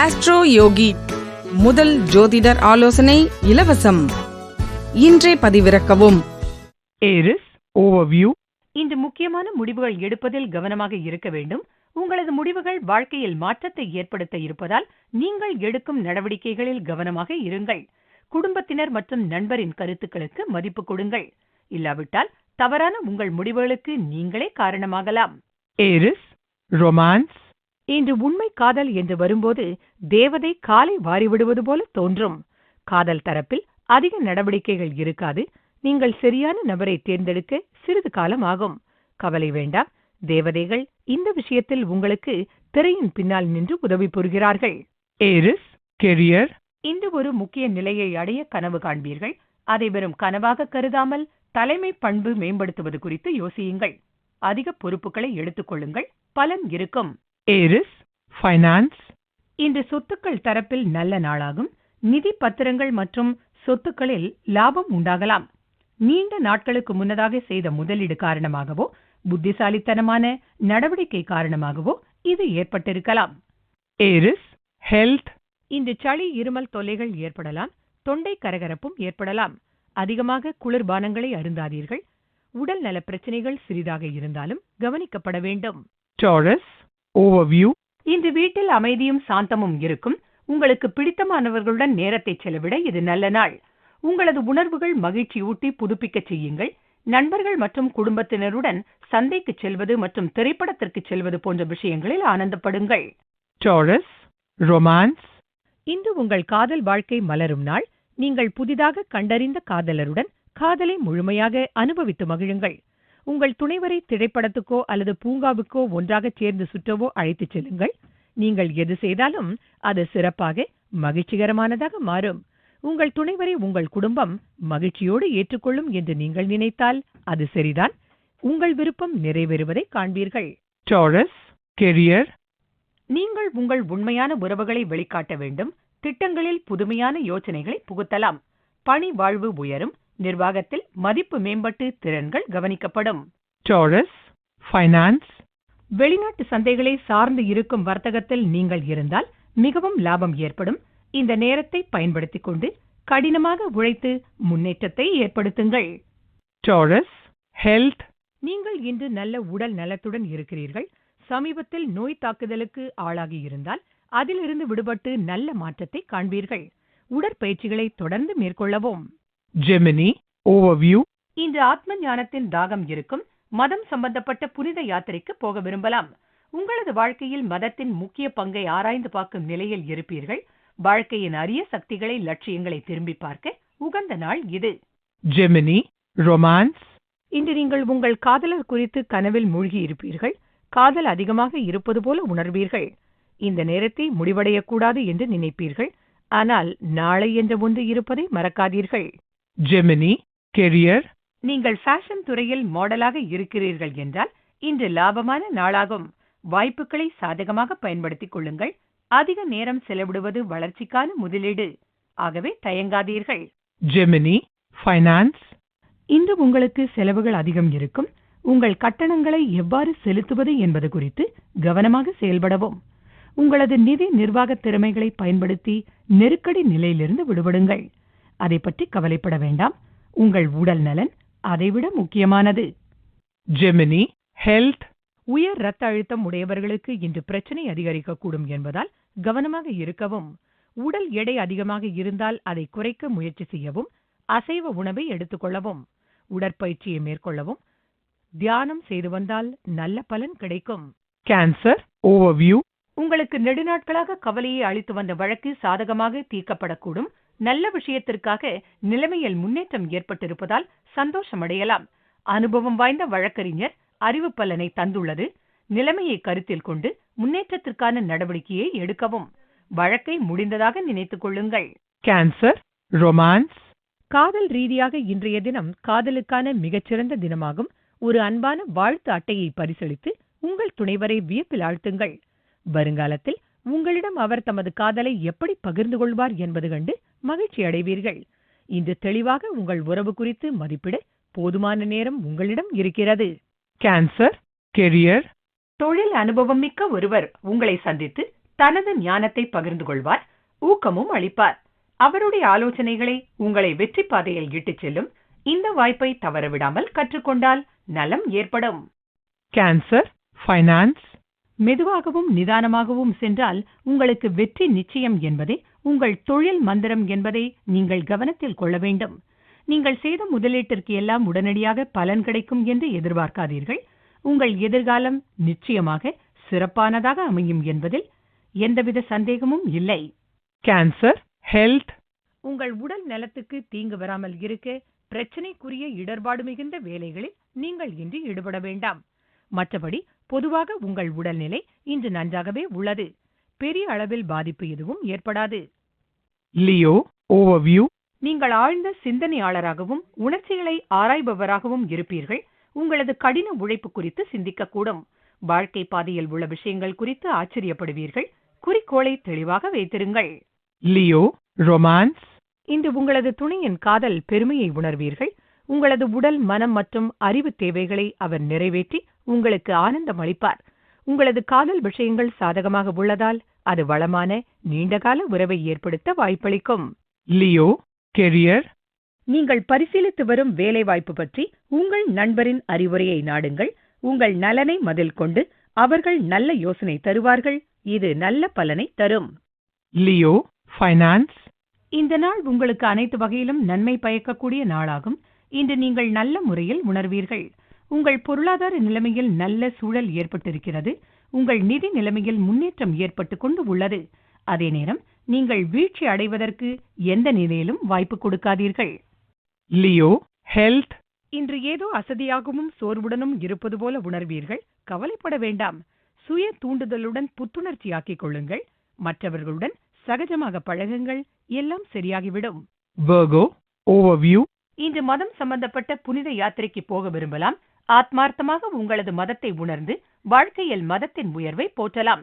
Astro யோகி முதல் ஜோதிடர் ஆலோசனை இலவசம். இன்றே பதிவிறக்கவும். ஏரிஸ் ஓவர்வியூ இன்று முக்கியமான முடிவுகள் எடுப்பதில் கவனமாக இருக்க வேண்டும். உங்களது முடிவுகள் வாழ்க்கையில் மாற்றத்தை ஏற்படுத்த இருப்பதால் நீங்கள் எடுக்கும் நடவடிக்கைகளில் கவனமாக இருங்கள். குடும்பத்தினர் மற்றும் நண்பரின் கருத்துக்களுக்கு மதிப்பு கொடுங்கள். இல்லாவிட்டால் தவறான உங்கள் முடிவுகளுக்கு நீங்களே காரணமாகலாம். ஏரிஸ் ரொமான்ஸ் இன்று உண்மை காதல் என்று வரும்போது தேவதை காலை வாரிவிடுவது போல தோன்றும். காதல் தரப்பில் அதிக நடவடிக்கைகள் இருக்காது. நீங்கள் சரியான நபரை தேர்ந்தெடுக்க சிறிது காலம் ஆகும். கவலை வேண்டாம். தேவதைகள் இந்த விஷயத்தில் உங்களுக்கு திரையின் பின்னால் நின்று உதவி புரிகிறார்கள். ஏரிஸ் கெரியர் இன்று ஒரு முக்கிய நிலையை அடைய கனவு காண்பீர்கள். அதை வெறும் கனவாக கருதாமல் தலைமை பண்பு மேம்படுத்துவது குறித்து யோசியுங்கள். அதிக பொறுப்புகளை எடுத்துக்கொள்ளுங்கள் பலன் இருக்கும். ஏரிஸ் ஃபைனான்ஸ் இன்று சொத்துக்கள் தரப்பில் நல்ல நாளாகும். நிதி பத்திரங்கள் மற்றும் சொத்துக்களில் லாபம் உண்டாகலாம். நீண்ட நாட்களுக்கு முன்னதாக செய்த முதலீடு காரணமாகவோ புத்திசாலித்தனமான நடவடிக்கை காரணமாகவோ இது ஏற்பட்டிருக்கலாம். ஏரிஸ் ஹெல்த் இன்று சளி இருமல் தொல்லைகள் ஏற்படலாம். தொண்டை கரகரப்பும் ஏற்படலாம். அதிகமாக குளிர்பானங்களை அருந்தாதீர்கள். உடல் நல பிரச்சனைகள் சிறிதாக இருந்தாலும் கவனிக்கப்பட வேண்டும். டாரஸ் ஓவர்வியூ இன்று வீட்டில் அமைதியும் சாந்தமும் இருக்கும். உங்களுக்கு பிடித்தமானவர்களுடன் நேரத்தை செலவிட இது நல்ல நாள். உங்களது உணர்வுகள் மகிழ்ச்சியூட்டி புதுப்பிக்கச் செய்யுங்கள். நண்பர்கள் மற்றும் குடும்பத்தினருடன் சந்தைக்கு செல்வது மற்றும் திரைப்படத்திற்கு செல்வது போன்ற விஷயங்களில் ஆனந்தப்படுங்கள். டாரஸ் ரொமான்ஸ் இன்று உங்கள் காதல் வாழ்க்கை மலரும் நாள். நீங்கள் புதிதாக கண்டறிந்த காதலருடன் காதலை முழுமையாக அனுபவித்து மகிழுங்கள். உங்கள் துணைவரை திரைப்படத்துக்கோ அல்லது பூங்காவுக்கோ ஒன்றாகச் சேர்ந்து சுற்றவோ அழைத்துச் செல்லுங்கள். நீங்கள் எது செய்தாலும் அது சிறப்பாக மகிழ்ச்சிகரமானதாக மாறும். உங்கள் துணைவரை உங்கள் குடும்பம் மகிழ்ச்சியோடு ஏற்றுக்கொள்ளும் என்று நீங்கள் நினைத்தால் அது சரிதான். உங்கள் விருப்பம் நிறைவேறுவதை காண்பீர்கள். டாரஸ் கெரியர் நீங்கள் உங்கள் உண்மையான உறவுகளை வெளிக்காட்ட வேண்டும். திட்டங்களில் புதுமையான யோசனைகளை புகுத்தலாம். பணி வாழ்வு உயரும். நிர்வாகத்தில் மதிப்பு மேம்பட்டு திறன்கள் கவனிக்கப்படும். டாரஸ் ஃபைனான்ஸ் வெளிநாட்டு சந்தைகளை சார்ந்து இருக்கும் வர்த்தகத்தில் நீங்கள் இருந்தால் மிகவும் லாபம் ஏற்படும். இந்த நேரத்தை பயன்படுத்திக் கொண்டு கடினமாக உழைத்து முன்னேற்றத்தை ஏற்படுத்துங்கள். டாரஸ் ஹெல்த் நீங்கள் இன்று நல்ல உடல் நலத்துடன் இருக்கிறீர்கள். சமீபத்தில் நோய் தாக்குதலுக்கு ஆளாகி இருந்தால் அதிலிருந்து விடுபட்டு நல்ல மாற்றத்தை காண்பீர்கள். உடற்பயிற்சிகளை தொடர்ந்து மேற்கொள்ளவும். ஜெமினி ஓவர்வியூ இன்று ஆத்ம ஞானத்தின் தாகம் இருக்கும் மதம் சம்பந்தப்பட்ட புனித யாத்திரைக்கு போக விரும்பலாம். உங்களது வாழ்க்கையில் மதத்தின் முக்கிய பங்கை ஆராய்ந்து பார்க்கும் நிலையில் இருப்பீர்கள். வாழ்க்கையின் அரிய சக்திகளை லட்சியங்களை திரும்பி பார்க்க உகந்த நாள் இது. ஜெமினி ரொமான்ஸ் இன்று நீங்கள் உங்கள் காதலர் குறித்து கனவில் மூழ்கி இருப்பீர்கள். காதல் அதிகமாக இருப்பது போல உணர்வீர்கள். இந்த நேரத்தை முடிவடையக்கூடாது என்று நினைப்பீர்கள். ஆனால் நாளை என்ற ஒன்று இருப்பதை மறக்காதீர்கள். ஜெமினி கெரியர் நீங்கள் ஃபேஷன் துறையில் மாடலாக இருக்கிறீர்கள் என்றால் இன்று லாபமான நாளாகும். வாய்ப்புகளை சாதகமாக பயன்படுத்திக் கொள்ளுங்கள். அதிக நேரம் செலவிடுவது வளர்ச்சிக்கான முதலீடு. ஆகவே தயங்காதீர்கள். ஜெமினி ஃபைனான்ஸ் இன்று உங்களுக்கு செலவுகள் அதிகம் இருக்கும். உங்கள் கட்டணங்களை எவ்வாறு செலுத்துவது என்பது குறித்து கவனமாக செயல்படவும். உங்களது நிதி நிர்வாக திறமைகளை பயன்படுத்தி நெருக்கடி நிலையிலிருந்து விடுபடுங்கள். அதை பற்றி கவலைப்பட வேண்டாம். உங்கள் உடல் நலன் அதைவிட முக்கியமானது. Gemini health. உயர் இரத்த அழுத்தம் உடையவர்களுக்கு இன்று பிரச்சனை அதிகரிக்கக்கூடும் என்பதால் கவனமாக இருக்கவும். உடல் எடை அதிகமாக இருந்தால் அதை குறைக்க முயற்சி செய்யவும். அசைவ உணவை எடுத்துக்கொள்ளவும். உடற்பயிற்சியை மேற்கொள்ளவும். தியானம் செய்து வந்தால் நல்ல பலன் கிடைக்கும். கேன்சர் ஓவர்வியூ உங்களுக்கு நெடுநாட்களாக கவலையை அளித்து வந்த வழக்கு சாதகமாக தீர்க்கப்படக்கூடும். நல்ல விஷயத்திற்காக நிலைமையில் முன்னேற்றம் ஏற்பட்டிருப்பதால் சந்தோஷமடையலாம். அனுபவம் வாய்ந்த வழக்கறிஞர் அறிவு பலனை தந்துள்ளது. நிலைமையை கருத்தில் கொண்டு முன்னேற்றத்திற்கான நடவடிக்கையை எடுக்கவும். வழக்கை முடிந்ததாக நினைத்துக் கொள்ளுங்கள். கேன்சர் ரொமான்ஸ் காதல் ரீதியாக இன்றைய தினம் காதலுக்கான மிகச்சிறந்த தினமாகும். ஒரு அன்பான வாழ்த்து அட்டையை பரிசளித்து உங்கள் துணைவரை வியப்பில் ஆழ்த்துங்கள். வருங்காலத்தில் உங்களிடம் அவர் தமது காதலை எப்படி பகிர்ந்து கொள்வார் என்பது கண்டு மகிழ்ச்சி அடைவீர்கள் இன்று தெளிவாக உங்கள் உறவு குறித்து மதிப்பிட போதுமான நேரம் உங்களிடம் இருக்கிறது. கேன்சர் கெரியர் தொழில் அனுபவம் மிக்க ஒருவர் உங்களை சந்தித்து தனது ஞானத்தை பகிர்ந்து கொள்வார் ஊக்கமும் அளிப்பார். அவருடைய ஆலோசனைகளை உங்களை வெற்றி பாதையில் இட்டுச் செல்லும் இந்த வாய்ப்பை தவறவிடாமல் கற்றுக்கொண்டால் நலம் ஏற்படும். Cancer, Finance, மெதுவாகவும் நிதானமாகவும் சென்றால் உங்களுக்கு வெற்றி நிச்சயம் என்பதே உங்கள் தொழில் மந்திரம் என்பதை நீங்கள் கவனத்தில் கொள்ள வேண்டும். நீங்கள் செய்த முதலீட்டிற்கு எல்லாம் உடனடியாக பலன் கிடைக்கும் என்று எதிர்பார்க்காதீர்கள். உங்கள் எதிர்காலம் நிச்சயமாக சிறப்பானதாக அமையும் என்பதில் எந்தவித சந்தேகமும் இல்லை. Cancer, Health, உங்கள் உடல் நலத்துக்கு தீங்கு வராமல் இருக்க பிரச்சனைக்குரிய இடர்பாடு மிகுந்த வேலைகளில் நீங்கள் இன்று ஈடுபட வேண்டாம். மற்றபடி பொதுவாக உங்கள் உடல்நிலை இன்று நன்றாகவே உள்ளது. பெரிய அளவில் பாதிப்பு எதுவும் ஏற்படாது. Leo, Overview, நீங்கள் ஆழ்ந்த சிந்தனையாளராகவும் உணர்ச்சிகளை ஆராய்பவராகவும் இருப்பீர்கள். உங்களது கடின உழைப்பு குறித்து சிந்திக்கக்கூடும். வாழ்க்கை பாதையில் உள்ள விஷயங்கள் குறித்து ஆச்சரியப்படுவீர்கள். குறிக்கோளை தெளிவாக வைத்திருங்கள். Leo, Romance, இன்று உங்களது துணையின் காதல் பெருமையை உணர்வீர்கள். உங்களது உடல் மனம் மற்றும் அறிவு தேவைகளை அவர் நிறைவேற்றி உங்களுக்கு ஆனந்தம் அளிப்பார். உங்களது காதல் விஷயங்கள் சாதகமாக உள்ளதால் அது வளமான நீண்டகால உறவை ஏற்படுத்த வாய்ப்பளிக்கும். Leo, Career, நீங்கள் பரிசீலித்து வரும் வேலைவாய்ப்பு பற்றி உங்கள் நண்பரின் அறிவுரையை நாடுங்கள். உங்கள் நலனை மதில் கொண்டு அவர்கள் நல்ல யோசனை தருவார்கள். இது நல்ல பலனை தரும். Leo, Finance, இந்த நாள் உங்களுக்கு அனைத்து வகையிலும் நன்மை பயக்கக்கூடிய நாளாகும். இன்று நீங்கள் நல்ல முறையில் உணர்வீர்கள். உங்கள் பொருளாதார நிலைமையில் நல்ல சூழல் ஏற்பட்டிருக்கிறது. உங்கள் நிதி நிலைமையில் முன்னேற்றம் ஏற்பட்டுக் கொண்டு உள்ளது. அதே நேரம் நீங்கள் வீழ்ச்சி அடைவதற்கு எந்த நிலையிலும் வாய்ப்பு கொடுக்காதீர்கள். Leo, Health, இன்று ஏதோ அசதியாகவும் சோர்வுடனும் இருப்பது போல உணர்வீர்கள். கவலைப்பட வேண்டாம். சுய தூண்டுதலுடன் புத்துணர்ச்சியாக்கிக் கொள்ளுங்கள். மற்றவர்களுடன் சகஜமாக பழகுங்கள். எல்லாம் சரியாகிவிடும். இன்று மதம் சம்பந்தப்பட்ட புனித யாத்திரைக்கு போக விரும்பலாம். ஆத்மார்த்தமாக உங்களது மதத்தை உணர்ந்து வாழ்க்கையில் மதத்தின் உயர்வை போற்றலாம்.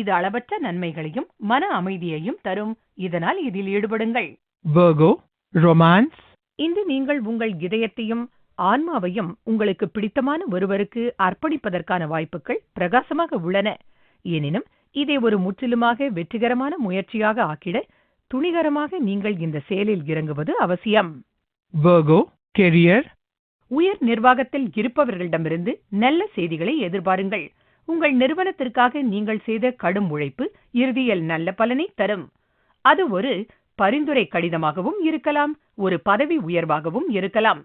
இது அளவற்ற நன்மைகளையும் மன அமைதியையும் தரும். இதனால் இதில் ஈடுபடுங்கள். Virgo, Romance, இன்று நீங்கள் உங்கள் இதயத்தையும் ஆன்மாவையும் உங்களுக்கு பிடித்தமான ஒருவருக்கு அர்ப்பணிப்பதற்கான வாய்ப்புகள் பிரகாசமாக உள்ளன. எனினும் இதை ஒரு முற்றிலுமாக வெற்றிகரமான முயற்சியாக ஆக்கிட துணிகரமாக நீங்கள் இந்த செயலில் இறங்குவது அவசியம். Virgo, Career, உயர் நிர்வாகத்தில் இருப்பவர்களிடமிருந்து நல்ல செய்திகளை எதிர்பாருங்கள். உங்கள் நிறுவனத்திற்காக நீங்கள் செய்த கடும் உழைப்பு இறுதியில் நல்ல பலனை தரும். அது ஒரு பரிந்துரை கடிதமாகவும் இருக்கலாம் ஒரு பதவி உயர்வாகவும் இருக்கலாம்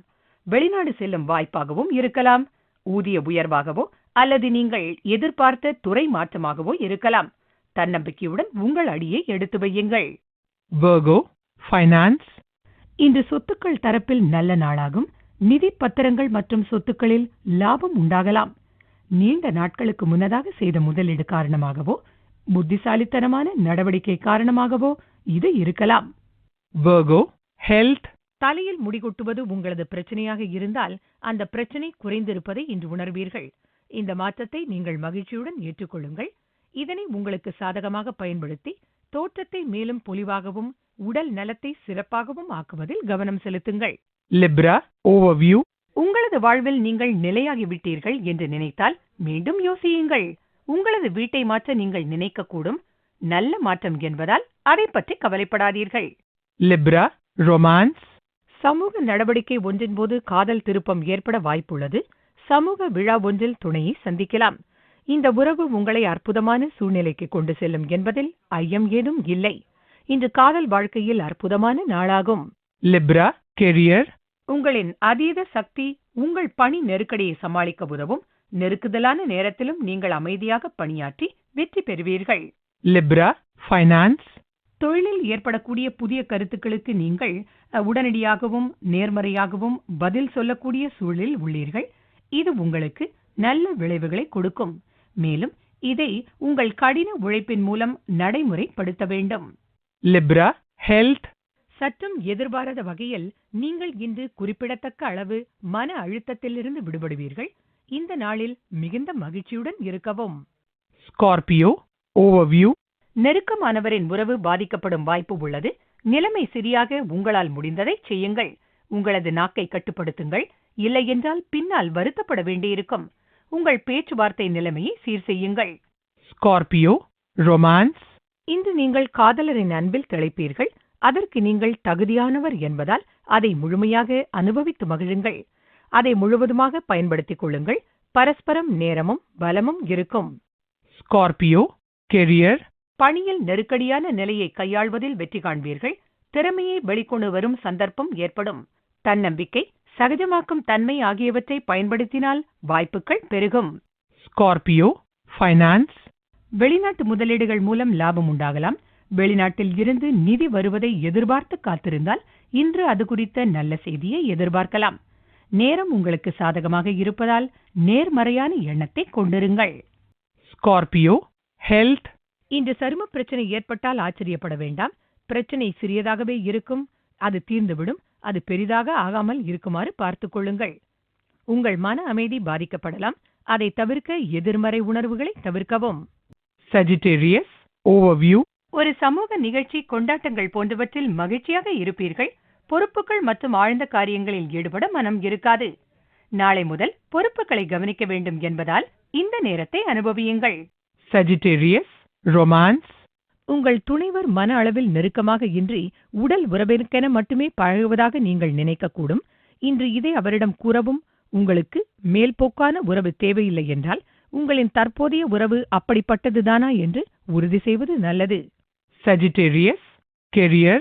வெளிநாடு செல்லும் வாய்ப்பாகவும் இருக்கலாம் ஊதிய உயர்வாகவோ அல்லது நீங்கள் எதிர்பார்த்த துறை மாற்றமாகவோ இருக்கலாம். தன்னம்பிக்கையுடன் உங்கள் அடியை எடுத்து வையுங்கள். Virgo, Finance, இன்று சொத்துக்கள் தரப்பில் நல்ல நாளாகும். நிதி பத்திரங்கள் மற்றும் சொத்துக்களில் லாபம் உண்டாகலாம். நீண்ட நாட்களுக்கு முன்னதாக செய்த முதலீடு காரணமாகவோ புத்திசாலித்தனமான நடவடிக்கை காரணமாகவோ இது இருக்கலாம். Virgo, Health, தலையில் முடிகொட்டுவது உங்களது பிரச்சனையாக இருந்தால் அந்த பிரச்சனை குறைந்திருப்பதை இன்று உணர்வீர்கள். இந்த மாற்றத்தை நீங்கள் மகிழ்ச்சியுடன் ஏற்றுக்கொள்ளுங்கள். இதனை உங்களுக்கு சாதகமாக பயன்படுத்தி தோற்றத்தை மேலும் பொலிவாகவும் உடல் நலத்தை சிறப்பாகவும் ஆக்குவதில் கவனம் செலுத்துங்கள். Libra, Overview, உங்களது வாழ்வில் நீங்கள் நிலையாகிவிட்டீர்கள் என்று நினைத்தால் மீண்டும் யோசியுங்கள். உங்களது வீட்டை மாற்ற நீங்கள் நினைக்கக்கூடும். நல்ல மாற்றம் என்பதால் அதை பற்றி கவலைப்படாதீர்கள். Libra, Romance, சமூக நடவடிக்கை ஒன்றின் போது காதல் திருப்பம் ஏற்பட வாய்ப்புள்ளது. சமூக விழா ஒன்றில் துணையை சந்திக்கலாம். இந்த உறவு உங்களை அற்புதமான சூழ்நிலைக்கு கொண்டு செல்லும் என்பதில் ஐயம் ஏதும் இல்லை. இன்று காதல் வாழ்க்கையில் அற்புதமான நாளாகும். Libra, Career, உங்களின் அதீத சக்தி உங்கள் பணி நெருக்கடியை சமாளிக்க உதவும். நெருக்குதலான நேரத்திலும் நீங்கள் அமைதியாக பணியாற்றி வெற்றி பெறுவீர்கள். Libra, Finance, தொழிலில் ஏற்படக்கூடிய புதிய கருத்துக்களுக்கு நீங்கள் உடனடியாகவும் நேர்மறையாகவும் பதில் சொல்லக்கூடிய சூழலில் உள்ளீர்கள். இது உங்களுக்கு நல்ல விளைவுகளை கொடுக்கும். மேலும் இதை உங்கள் கடின உழைப்பின் மூலம் நடைமுறைப்படுத்த வேண்டும். Libra, Health, சற்றும் எதிர்பாராத வகையில் நீங்கள் இன்று குறிப்பிடத்தக்க அளவு மன அழுத்தத்திலிருந்து விடுபடுவீர்கள். இந்த நாளில் மிகுந்த மகிழ்ச்சியுடன் இருக்கவும். Scorpio, Overview, நெருக்கமானவரின் உறவு பாதிக்கப்படும் வாய்ப்பு உள்ளது. நிலைமை சரியாக உங்களால் முடிந்ததை செய்யுங்கள். உங்களது நாக்கை கட்டுப்படுத்துங்கள். இல்லையென்றால் பின்னால் வருத்தப்பட வேண்டியிருக்கும். உங்கள் பேச்சுவார்த்தை நிலைமையை சீர் செய்யுங்கள் Scorpio, romance, இன்று நீங்கள் காதலரின் அன்பில் திளைப்பீர்கள். அதற்கு நீங்கள் தகுதியானவர் என்பதால் அதை முழுமையாக அனுபவித்து மகிழுங்கள். அதை முழுவதுமாக பயன்படுத்திக் கொள்ளுங்கள். பரஸ்பரம் நேரமும் பலமும் இருக்கும். Scorpio, career, பணியில் நெருக்கடியான நிலையை கையாள்வதில் வெற்றி காண்பீர்கள். திறமையை வெளிக்கொண்டு வரும் சந்தர்ப்பம் ஏற்படும். தன்னம்பிக்கை சகஜமாக்கும் தன்மை ஆகியவற்றை பயன்படுத்தினால் வாய்ப்புகள் பெருகும். Scorpio, finance, வெளிநாட்டு முதலீடுகள் மூலம் லாபம் உண்டாகலாம். வெளிநாட்டில் இருந்து நிதி வருவதை எதிர்பார்த்து காத்திருந்தால் இன்று அது குறித்த நல்ல செய்தியை எதிர்பார்க்கலாம். நேரம் உங்களுக்கு சாதகமாக இருப்பதால் நேர்மறையான எண்ணத்தை கொண்டிருங்கள். Scorpio, health, இன்று சரும பிரச்சனை ஏற்பட்டால் ஆச்சரியப்பட வேண்டாம். பிரச்சனை சிறியதாகவே இருக்கும். அது தீர்ந்துவிடும். அது பெரிதாக ஆகாமல் இருக்குமாறு பார்த்துக் கொள்ளுங்கள். உங்கள் மன அமைதி பாதிக்கப்படலாம். அதை தவிர்க்க எதிர்மறை உணர்வுகளை தவிர்க்கவும். Sagittarius, overview, ஒரு சமூக நிகழ்ச்சி கொண்டாட்டங்கள் போன்றவற்றில் மகிழ்ச்சியாக இருப்பீர்கள். பொறுப்புகள் மற்றும் ஆழ்ந்த காரியங்களில் ஈடுபட மனம் இருக்காது. நாளை முதல் பொறுப்புகளை கவனிக்க வேண்டும் என்பதால் இந்த நேரத்தை அனுபவியுங்கள். Sagittarius, romance, உங்கள் துணைவர் மன அளவில் நெருக்கமாக இன்றி உடல் உறவிற்கென மட்டுமே பழகுவதாக நீங்கள் நினைக்கக்கூடும். இன்று இதை அவரிடம் கூறவும். உங்களுக்கு மேல்போக்கான உறவு தேவையில்லை என்றால் உங்களின் தற்போதைய உறவு அப்படிப்பட்டதுதானா என்று உறுதி செய்வது நல்லது. Sagittarius, career,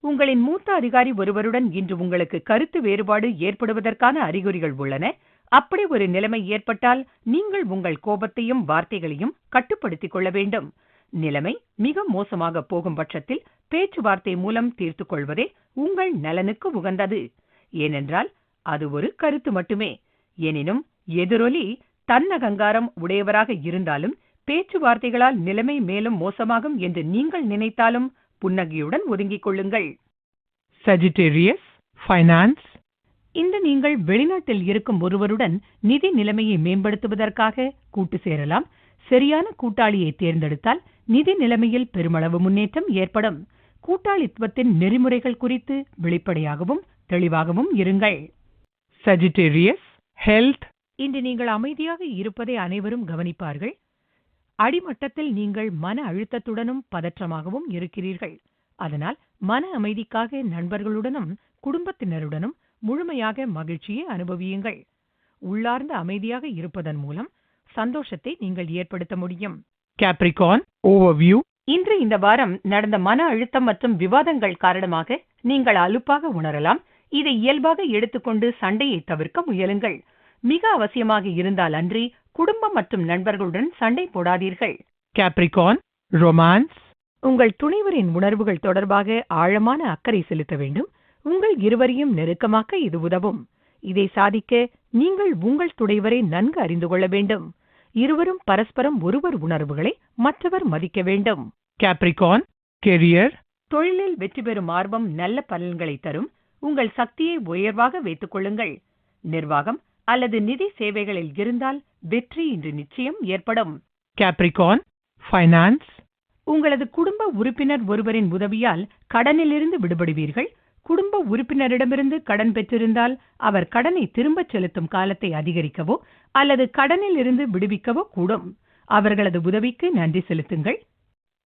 உங்களின் மூத்த அதிகாரி ஒருவருடன் இன்று உங்களுக்கு கருத்து வேறுபாடு ஏற்படுவதற்கான அறிகுறிகள் உள்ளன. அப்படி ஒரு நிலைமை ஏற்பட்டால் நீங்கள் உங்கள் கோபத்தையும் வார்த்தைகளையும் கட்டுப்படுத்திக் கொள்ள வேண்டும். நிலைமை மிக மோசமாக போகும் பட்சத்தில் பேச்சுவார்த்தை மூலம் தீர்த்துக் கொள்வதே உங்கள் நலனுக்கு உகந்தது. ஏனென்றால் அது ஒரு கருத்து மட்டுமே. எனினும் எதிரொலி தன்னகங்காரம் உடையவராக இருந்தாலும் பேச்சுவார்த்தைகளால் நிலைமை மேலும் மோசமாகும் என்று நீங்கள் நினைத்தாலும் புன்னகையுடன் ஒதுங்கிக் கொள்ளுங்கள். Sagittarius, finance, இந்த நீங்கள் வெளிநாட்டில் இருக்கும் ஒருவருடன் நிதி நிலைமையை மேம்படுத்துவதற்காக கூட்டு சேரலாம். சரியான கூட்டாளியை தேர்ந்தெடுத்தால் நிதி நிலைமையில் பெருமளவு முன்னேற்றம் ஏற்படும். கூட்டாளித்துவத்தின் நெறிமுறைகள் குறித்து வெளிப்படையாகவும் தெளிவாகவும் இருங்கள். Sagittarius, health, இன்று நீங்கள் அமைதியாக இருப்பதை அனைவரும் கவனிப்பார்கள். அடிமட்டத்தில் நீங்கள் மன அழுத்தத்துடனும் பதற்றமாகவும் இருக்கிறீர்கள். அதனால் மன அமைதிக்காக நண்பர்களுடனும் குடும்பத்தினருடனும் முழுமையாக மகிழ்ச்சியை அனுபவியுங்கள். உள்ளார்ந்த அமைதியாக இருப்பதன் மூலம் சந்தோஷத்தை நீங்கள் ஏற்படுத்த முடியும். Capricorn, overview, இன்று இந்த வாரம் நடந்த மன அழுத்தம் மற்றும் விவாதங்கள் காரணமாக நீங்கள் அலுப்பாக உணரலாம். இதை இயல்பாக எடுத்துக்கொண்டு சண்டையை தவிர்க்க முயலுங்கள். மிக அவசியமாக இருந்தால் அன்றி குடும்பம் மற்றும் நண்பர்களுடன் சண்டை போடாதீர்கள். Capricorn, romance, உங்கள் துணைவரின் உணர்வுகள் தொடர்பாக ஆழமான அக்கறை செலுத்த வேண்டும். உங்கள் இருவரையும் நெருக்கமாக்க இது உதவும். இதை சாதிக்க நீங்கள் உங்கள் துணைவரை நன்கு அறிந்து கொள்ள வேண்டும். இருவரும் பரஸ்பரம் ஒருவர் உணர்வுகளை மற்றவர் மதிக்க வேண்டும். Capricorn, career, தொழிலில் வெற்றி பெறும் ஆர்வம் நல்ல பலன்களை தரும். உங்கள் சக்தியை உயர்வாக வைத்துக் கொள்ளுங்கள். நிர்வாகம் அல்லது நிதி சேவைகளில் இருந்தால் வெற்றி இன்று நிச்சயம் ஏற்படும். Capricorn, finance, உங்களது குடும்ப உறுப்பினர் ஒருவரின் உதவியால் கடனிலிருந்து விடுபடுவீர்கள். குடும்ப உறுப்பினரிடமிருந்து கடன் பெற்றிருந்தால் அவர் கடனை திரும்பச் செலுத்தும் காலத்தை அதிகரிக்கவோ அல்லது கடனில் இருந்து விடுவிக்கவோ கூடும். அவர்களது உதவிக்கு நன்றி செலுத்துங்கள்.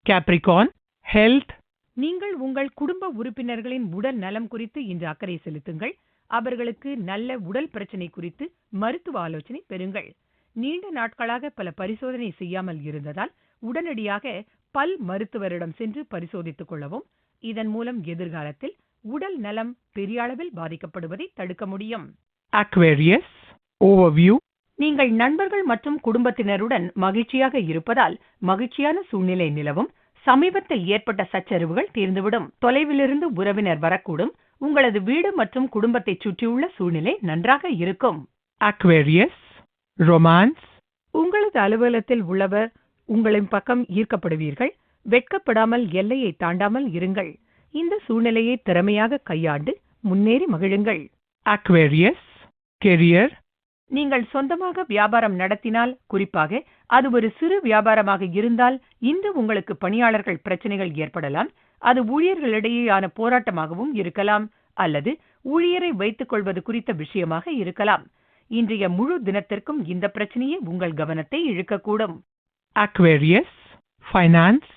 Capricorn, health, நீங்கள் உங்கள் குடும்ப உறுப்பினர்களின் உடல் நலம் குறித்து இன்று அக்கறை செலுத்துங்கள். அவர்களுக்கு நல்ல உடல் பிரச்சனை குறித்து மருத்துவ ஆலோசனை பெறுங்கள். நீண்ட நாட்களாக பல பரிசோதனை செய்யாமல் இருந்ததால் உடனடியாக பல் மருத்துவரிடம் சென்று பரிசோதித்துக் கொள்ளவும் இதன் மூலம் எதிர்காலத்தில் உடல் நலம் பெரிய அளவில் பாதிக்கப்படுவதை தடுக்க முடியும். Aquarius, overview, நீங்கள் நண்பர்கள் மற்றும் குடும்பத்தினருடன் மகிழ்ச்சியாக இருப்பதால் மகிழ்ச்சியான சூழ்நிலை நிலவும் சமீபத்தில் ஏற்பட்ட சச்சரவுகள் தீர்ந்துவிடும். தொலைவிலிருந்து உறவினர் வரக்கூடும். உங்களது வீடு மற்றும் குடும்பத்தை சுற்றியுள்ள சூழ்நிலை நன்றாக இருக்கும். Aquarius, romance, உங்களது அலுவலகத்தில் உள்ளவர் உங்களின் பக்கம் ஈர்க்கப்படுவீர்கள். வெட்கப்படாமல் எல்லையை தாண்டாமல் இருங்கள். இந்த சூழ்நிலையை திறமையாக கையாண்டு முன்னேறி மகிழுங்கள். Aquarius, career, நீங்கள் சொந்தமாக வியாபாரம் நடத்தினால் குறிப்பாக அது ஒரு சிறு வியாபாரமாக இருந்தால் இன்று உங்களுக்கு பணியாளர்கள் பிரச்சனைகள் ஏற்படலாம். அது ஊழியர்களிடையேயான போராட்டமாகவும் இருக்கலாம் அல்லது ஊழியரை வைத்துக் கொள்வது குறித்த விஷயமாக இருக்கலாம். இன்றைய முழு தினத்திற்கும் இந்த பிரச்சனையே உங்கள் கவனத்தை இழுக்கக்கூடும். Aquarius, finance,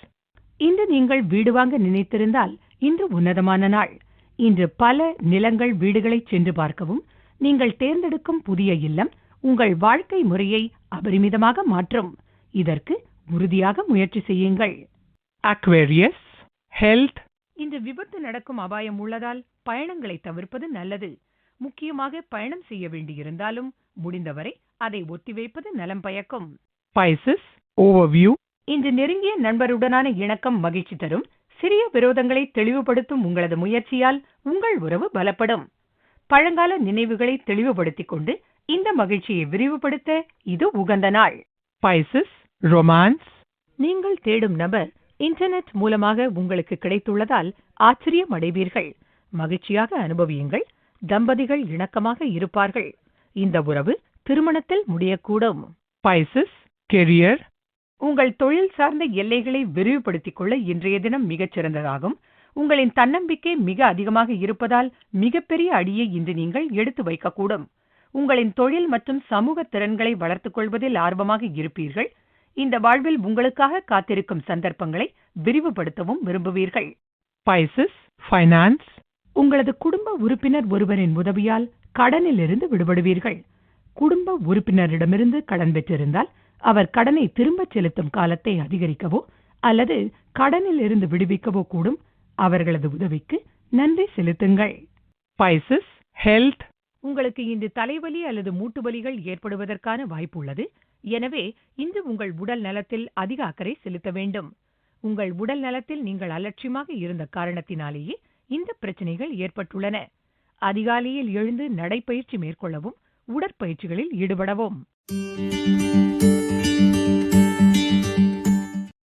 இன்று நீங்கள் வீடு வாங்க நினைத்திருந்தால் இன்று உன்னதமான நாள். இன்று பல நிலங்கள் வீடுகளை சென்று பார்க்கவும் நீங்கள் தேர்ந்தெடுக்கும் புதிய இல்லம் உங்கள் வாழ்க்கை முறையை அபரிமிதமாக மாற்றும். இதற்கு உறுதியாக முயற்சி செய்யுங்கள். Aquarius, health, இன்று விபத்து நடக்கும் அபாயம் உள்ளதால் பயணங்களை தவிர்ப்பது நல்லது. முக்கியமாக பயணம் செய்ய வேண்டியிருந்தாலும் முடிந்தவரை அதை ஒத்திவைப்பது நலம் பயக்கும். Pisces, overview, இன்று நெருங்கிய நண்பருடனான இணக்கம் மகிழ்ச்சி தரும். சிறிய விரோதங்களை தெளிவுபடுத்தும் உங்களது முயற்சியால் உங்கள் உறவு பலப்படும். பழங்கால நினைவுகளை தெளிவுபடுத்திக் கொண்டு இந்த மகிழ்ச்சியை விரிவுபடுத்த இது உகந்த நாள். Pisces, romance, நீங்கள் தேடும் நபர் இன்டர்நெட் மூலமாக உங்களுக்கு கிடைத்துள்ளதால் ஆச்சரியம் அடைவீர்கள் மகிழ்ச்சியாக அனுபவியுங்கள். தம்பதிகள் இணக்கமாக இருப்பார்கள். இந்த உறவு திருமணத்தில் முடியக்கூடும். Pisces, career, உங்கள் தொழில் சார்ந்த எல்லைகளை விரிவுபடுத்திக் கொள்ள இன்றைய தினம் மிகச் சிறந்ததாகும். உங்களின் தன்னம்பிக்கை மிக அதிகமாக இருப்பதால் மிகப்பெரிய அடியை இன்று நீங்கள் எடுத்து வைக்கக்கூடும். உங்களின் தொழில் மற்றும் சமூக திறன்களை வளர்த்துக் கொள்வதில் ஆர்வமாக இருப்பீர்கள். இந்த வாழ்வில் உங்களுக்காக காத்திருக்கும் சந்தர்ப்பங்களை விரிவுபடுத்தவும் விரும்புவீர்கள். Pisces, finance, உங்களது குடும்ப உறுப்பினர் ஒருவரின் உதவியால் கடனிலிருந்து விடுபடுவீர்கள். குடும்ப உறுப்பினரிடமிருந்து கடன் பெற்றிருந்தால் அவர் கடனை திரும்பச் செலுத்தும் காலத்தை அதிகரிக்கவோ அல்லது கடனில் இருந்து விடுவிக்கவோ கூடும். அவர்களது உதவிக்கு நன்றி செலுத்துங்கள். Pisces, health, உங்களுக்கு இன்று தலைவலி அல்லது மூட்டு வலிகள் ஏற்படுவதற்கான வாய்ப்பு உள்ளது. எனவே இன்று உங்கள் உடல் நலத்தில் அதிக அக்கறை செலுத்த வேண்டும். உங்கள் உடல் நலத்தில் நீங்கள் அலட்சியமாக இருந்த காரணத்தினாலேயே இந்த பிரச்சனைகள் ஏற்பட்டுள்ளன. அதிகாலையில் எழுந்து நடைப்பயிற்சி மேற்கொள்ளவும் உடற்பயிற்சிகளில் ஈடுபடவும்.